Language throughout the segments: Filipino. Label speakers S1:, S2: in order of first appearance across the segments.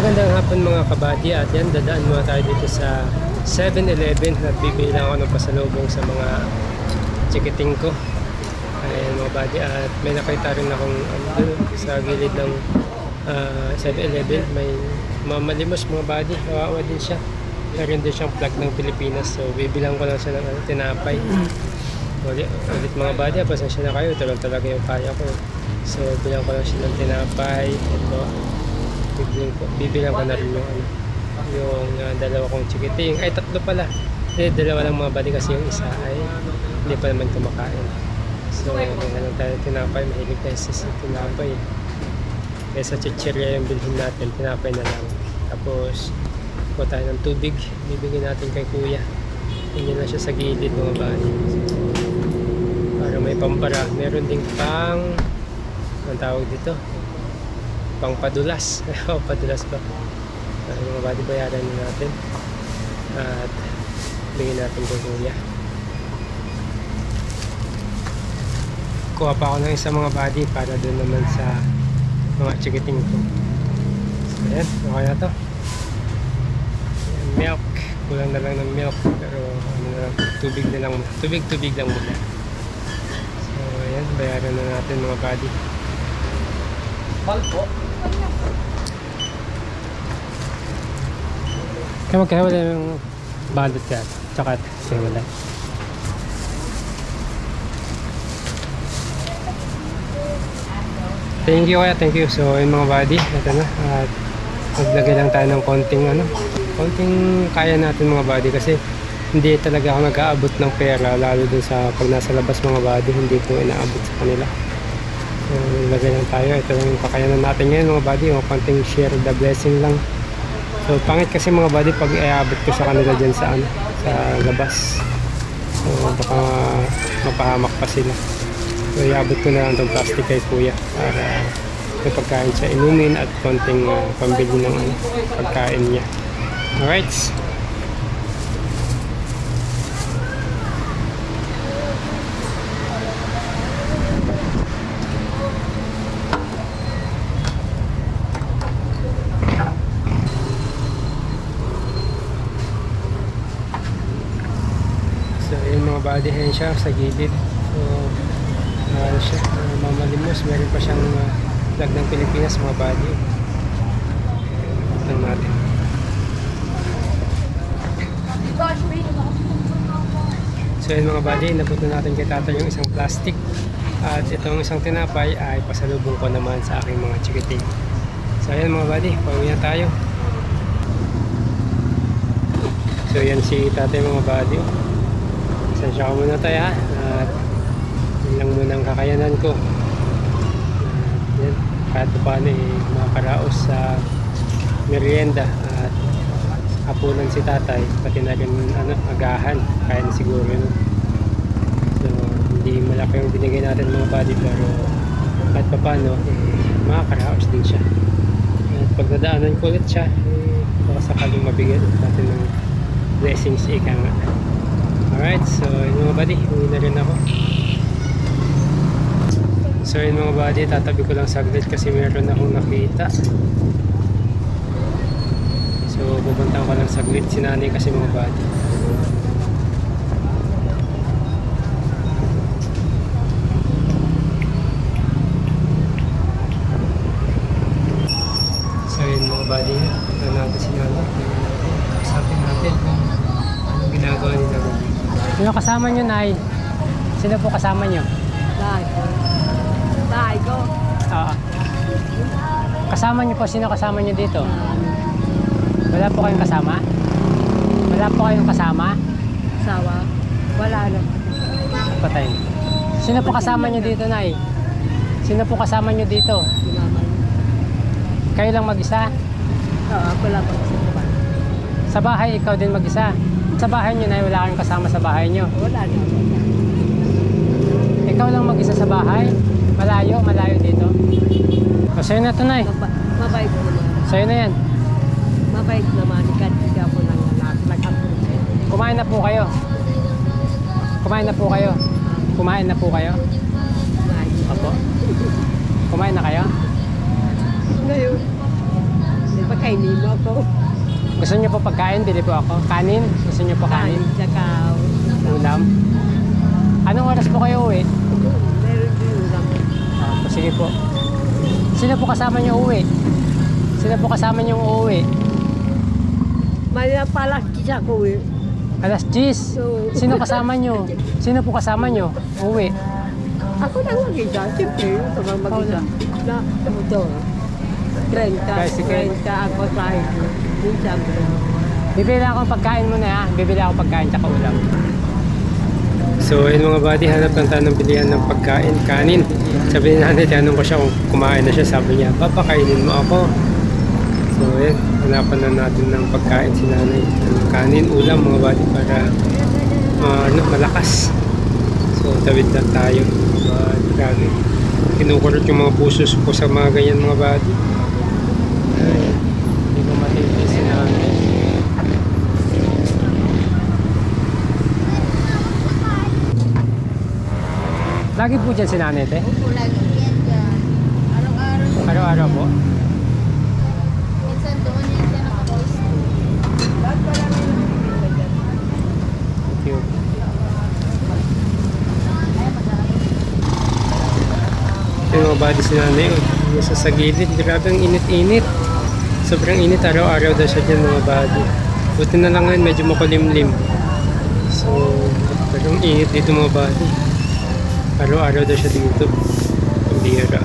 S1: Magandang hapon mga kabady at yan dadaan muna tayo dito sa 7-Eleven at bibili lang ako ng pasalubong sa mga chikiting ko. Ayan mga buddy at may nakita rin akong dun, sa gilid ng ah, 7-Eleven may mamalimos mga buddy. Kawawa din siya. Meron din siyang plug ng Pilipinas so bibilang ko lang siya ng ano, tinapay. Ulit, ulit mga buddy, pasensya na kayo. Lang talaga yung kaya ko. So bilang ko lang siya ng tinapay. Ito, bibilang ko, bibilang ko na rin yung ano, yung ah, dalawa kong chikiting. Ay, tatlo pala. Eh, dalawa lang mga buddy kasi yung isa ay hindi pa naman kumakain. So, mga lang tayo tinapay. Mahilig tayo sa tinapay. Kaya sa chichirya yung bilhin natin, tinapay na lang. Tapos, kuha tayo ng tubig. Bibigyan natin kay kuya. Hindi na siya sa gilid mga buddy. Para may pampara. Meron ding pang, ang tawag dito, pang padulas. padulas ba? Uh, mga body bayaran na natin. At bigyan natin kay kuya. Kuha pa ako ng isang mga body para doon naman sa mga chikiting ko. So yan, okay na to. Ayan, milk. Kulang na lang ng milk. Pero ano na lang, tubig na lang. Tubig, tubig lang muna. So ayan, bayaran na natin mga body. Kaya magkahiwala yung balot ka tsaka siwala. Thank you kaya, thank you. So yun mga buddy, ito na. At maglagay lang tayo ng konting ano, konting kaya natin mga buddy kasi hindi talaga ako nag-aabot ng pera lalo dun sa pag nasa labas mga buddy, hindi ko inaabot sa kanila. So lagay lang tayo. Ito yung kakayanan natin ngayon mga buddy. O konting share the blessing lang. So pangit kasi mga buddy pag iabot ko sa kanila dyan sa ano, sa labas. So baka mapahamak pa sila. So iabot ko na lang itong plastic kay kuya para may pagkain siya inumin at konting uh, pambili ng ano, pagkain niya. Alright. So siya sa gilid. So ano siya, uh, mamalimos. Meron pa siyang uh, flag ng Pilipinas mga body. Ito natin. So yun mga body, nabuto natin kay tata yung isang plastic. At itong isang tinapay ay pasalubong ko naman sa aking mga chikiting. So ayan mga body, pauwi na tayo. So yan si tatay mga body. Sensya ko muna tayo. At yun lang muna ang kakayanan ko. At yan, kahit pa paano eh, makakaraos sa merienda at hapunan si tatay pati na rin ano, agahan kaya na siguro yun so hindi malaki yung binigay natin mga buddy pero kahit pa paano eh, makakaraos din siya at pag nadaanan ko ulit siya eh, baka sakaling mabigyan natin ng blessings ika nga alright so yun mga buddy uwi na rin ako. So yun mga buddy tatabi ko lang saglit kasi meron akong nakita. So, pupunta ko lang saglit. Si nanay kasi mga body. So, yun mga body. Punta natin si nanay. Kasapin natin kung anong ginagawa ni nanay. Sino kasama nyo, Nay? Sino po kasama nyo?
S2: Dahil ko. Dahil ko.
S1: Oo. Kasama nyo po, sino kasama nyo dito? Wala po kayong kasama? Wala po kayong kasama?
S2: Sawa. Wala na.
S1: Patay. Sino po kasama nyo dito, Nay? Sino po kasama nyo dito?
S2: Lumaman.
S1: Kayo lang mag-isa?
S2: Oo, ako lang ako sa baba.
S1: Sa bahay, ikaw din mag-isa? Sa bahay nyo, Nay, wala kayong kasama sa bahay nyo?
S2: Wala na.
S1: Ikaw lang mag-isa sa bahay? Malayo, malayo dito? O, sa'yo na to, Nay.
S2: Mabait naman.
S1: Sa'yo na yan.
S2: Mabait naman. Hindi ako nang nagkakapun.
S1: Kumain na po kayo. Kumain na po kayo. Kumain na po kayo. Opo. Kumain na kayo?
S2: Ngayon. Di ba kayo Pakainin mo ako.
S1: Gusto niyo po pagkain? Bili po ako. Kanin? Gusto niyo po kanin?
S2: Kanin,
S1: Ulam? Anong oras po kayo uwi?
S2: meron din ulam.
S1: Ah, sige po. Sino po kasama niyo uwi? Sino po kasama niyo uuwi?
S2: Maya pala kisa ko eh.
S1: Alas 10.
S2: So,
S1: Sino kasama niyo? Sino po kasama niyo? Uwi.
S2: Ako lang mag-isa. Siyempre, ito lang mag-isa. Na, ito. 30.
S1: Tricycle.
S2: 30 ang pasahe ko. Minsan.
S1: Bibili ako pagkain muna ha. Bibili ako pagkain tsaka ulam. So, ayun mga buddy, hanap lang tayo ng bilihan ng pagkain, kanin. Sabi ni nanay, tinanong ko siya kung kumain na siya. Sabi niya, papakainin mo ako. So, ayun, hanapan na natin ng pagkain si nanay. Ng Kanin, ulam mga buddy para ano, malakas. So, tawid lang tayo. But, grabe. Kinukurot yung mga pusos ko sa mga ganyan mga buddy. Ay, hindi ko matindi si nanay. Lagi po dyan si nanay, te?
S3: Opo, lagi yan dyan. Araw-araw.
S1: Araw-araw po.
S3: Minsan doon yan siya nakapost.
S1: Thank you. Yung mga body si nanay, oh. nasa sa gilid. Grabe ang init-init. Sobrang init araw-araw daw siya dyan mga body. Buti na lang ngayon, medyo makulimlim. So, pero ang init dito mga body. Araw-araw daw siya dito. Ang bihira.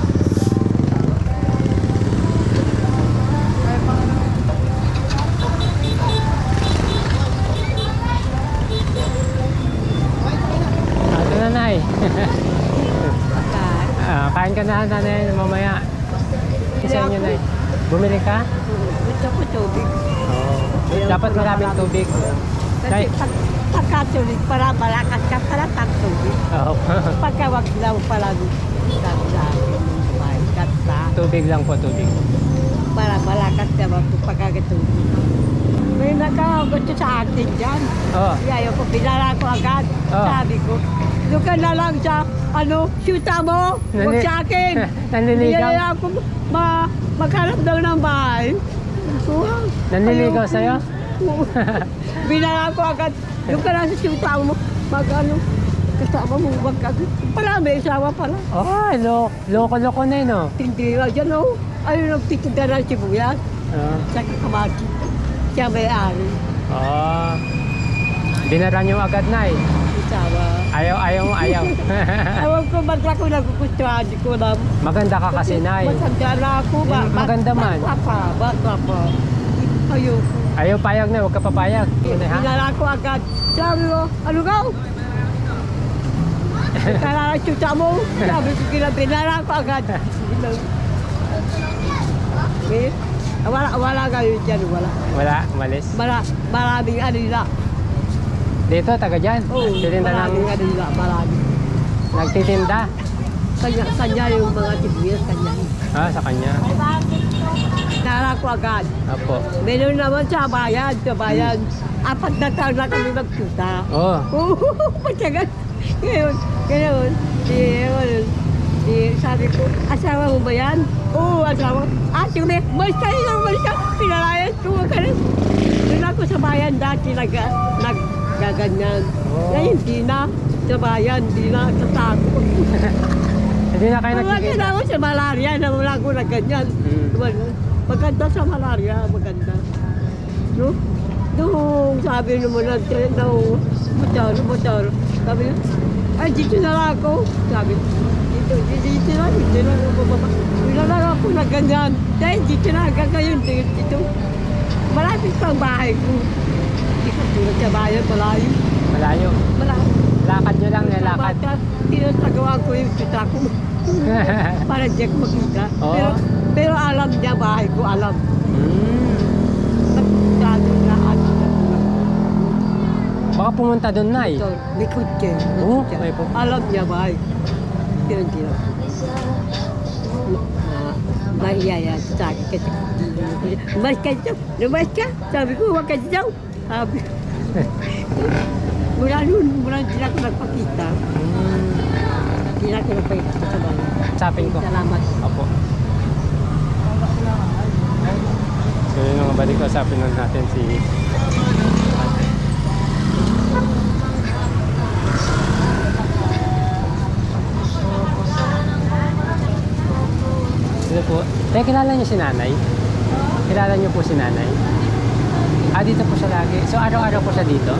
S1: Ate nanay.
S2: Pagkain.
S1: Ah, kain ka na nanay mamaya. Isa inyo na. Bumili ka?
S2: Gusto ko tubig.
S1: Oo. Dapat maraming tubig.
S2: Kasi
S1: Kahit-
S2: pag, para malakas ka para pagtubig.
S1: Oo.
S2: Pagka wag daw pala sa maikat sa
S1: tubig lang po, tubig.
S2: para malakas ka wag pagkakatubig. May nakagusto sa akin dyan.
S1: Oo.
S2: Ayaw ko, pinala ko agad.
S1: Oh.
S2: Sabi ko, doon ka na lang sa, ano, shoota mo, huwag sa akin.
S1: Nanliligaw?
S2: Hindi ako ma, maghanap daw ng bahay. Wow.
S1: Nanliligaw sa'yo?
S2: Binala ko agad, doon ka na sa shoota mo, mag ano, kasama mo, wag ka. Pala, may isawa pala.
S1: Oh, lo loko-loko na yun, oh.
S2: Hindi na dyan, oh. Ayun, nagtitinda ng sibuyas
S1: Oo.
S2: sa kamati. Siya may ari.
S1: Oh. Dinara niyo agad na eh.
S2: Isawa.
S1: Ayaw, ayaw mo, ayaw.
S2: Ewan ko, ba't ako nagugustuhan, di ko alam.
S1: Maganda ka kasi, Nay.
S2: Matanda na ako ba?
S1: Mm, maganda man.
S2: Bata pa, bata pa. Ayoko.
S1: Ayaw payag na, huwag ka papayag. Eh?
S2: Pinala ko agad. Sabi ko, ano ka? Kala na chuta mo. Sabi ko kila, pinala ko agad. Eh, wala, wala kayo dyan, wala.
S1: Wala, umalis.
S2: Mara, maraming ano nila.
S1: Dito, taga dyan.
S2: Oo,
S1: Nagtitinda ng...
S2: maraming ano nila, maraming.
S1: Nagtitinda.
S2: Kanya, kanya yung mga tibiyas, kanya.
S1: Ah, sa kanya.
S2: Pinala ko agad.
S1: Apo.
S2: Meron naman sa bayan, sa bayan. Apat na taon na kami magkita.
S1: Oh.
S2: Oo, matagal. Ngayon, ngayon, di, ngayon, di, sabi ko, asawa mo ba yan? Oo, asawa. Ah, sige, lang, mas ka. Pinalayas ko, ka rin. Doon ako sa bayan dati, nag, naggaganyan.
S1: Oh.
S2: Ngayon, hindi na. Sa bayan, hindi na. Tatakot.
S1: Hindi na kayo
S2: Wala
S1: nagkikita.
S2: na ako sa malaria, na wala ko na ganyan.
S1: Mm.
S2: Wala. Maganda sa malaria, maganda. No? Nung sabi naman natin, na motor, motor, sabi niya, ay dito na lang ako. Sabi, dito, dito, dito na, dito na bababa. Wala na lang ako na ganyan. Dahil dito na hanggang ngayon, dito, dito. Malapit pa ang bahay ko. Hindi ko tulad sa bayan, malayo.
S1: Malayo.
S2: Malayo.
S1: Lakad nyo lang, eh, lakad.
S2: Bata, tinatagawa ko yung kita ko. para ako makita.
S1: Oo.
S2: Pero, pero alam niya bahay ko, alam.
S1: Hmm.
S2: Nagdado na ano na.
S1: Baka pumunta doon, Nay.
S2: Ito, kutse. may
S1: Oo,
S2: kutse.
S1: may kutse.
S2: Alam niya bahay ko. Pero hindi na. Na, maiyaya sa akin kasi. Lumas ka dito, lumas ka. Sabi ko, huwag ka dito. Sabi ko. Mula noon, mula hindi na ako nagpakita. Hindi na ako nagpakita sa bahay.
S1: Sapin ko.
S2: Salamat.
S1: Apo. So yun mga balik usapin lang natin si Teka, kilala niyo si nanay? Kilala niyo po si nanay? Ah, dito po siya lagi. So, araw-araw po siya dito?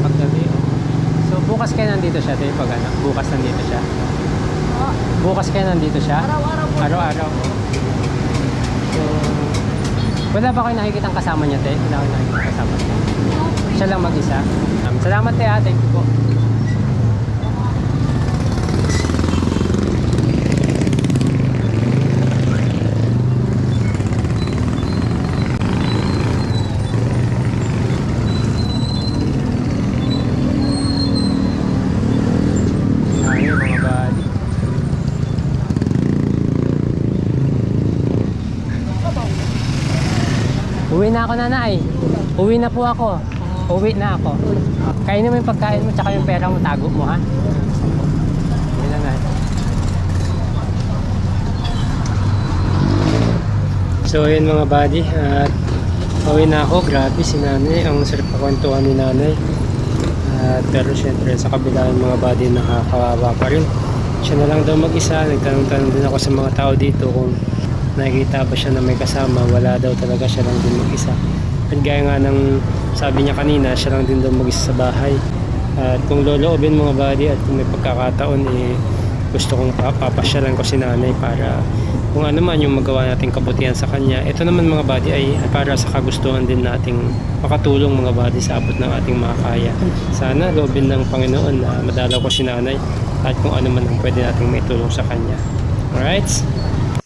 S1: Paggabi. So, bukas kayo nandito siya, tayo pag ano? Bukas nandito siya. Bukas kayo nandito siya?
S3: Araw-araw po.
S1: Araw-araw po. So, wala ba kayo nakikitang kasama niya, te? Wala kayo nakikitang kasama niya. Siya lang mag-isa. Um, salamat, te, ha. Thank you po. Ayun, mga buddy. Na ako, nanay. Uwi na po ako. Uwi na ako. Kainin mo yung pagkain mo tsaka yung pera mo, tago mo, ha? Uwi na. So, yun mga buddy. At uwi na ako. Grabe si nanay. Ang sarap pakwentuhan ni nanay. At pero syempre sa kabila ng mga body nakakawawa pa rin. Siya na lang daw mag-isa. Nagtanong-tanong din ako sa mga tao dito kung nakikita ba siya na may kasama. Wala daw talaga siya lang din mag-isa. At gaya nga ng sabi niya kanina, siya lang din daw mag-isa sa bahay. At kung loloobin mga body at kung may pagkakataon eh gusto kong pa- papasyalan ko si nanay para kung ano man yung magawa nating kabutihan sa kanya. Ito naman mga body ay para sa kagustuhan din nating makatulong mga body sa abot ng ating makakaya. Sana loobin ng Panginoon na madalaw ko si nanay at kung ano man ang pwede nating may tulong sa kanya. Alright?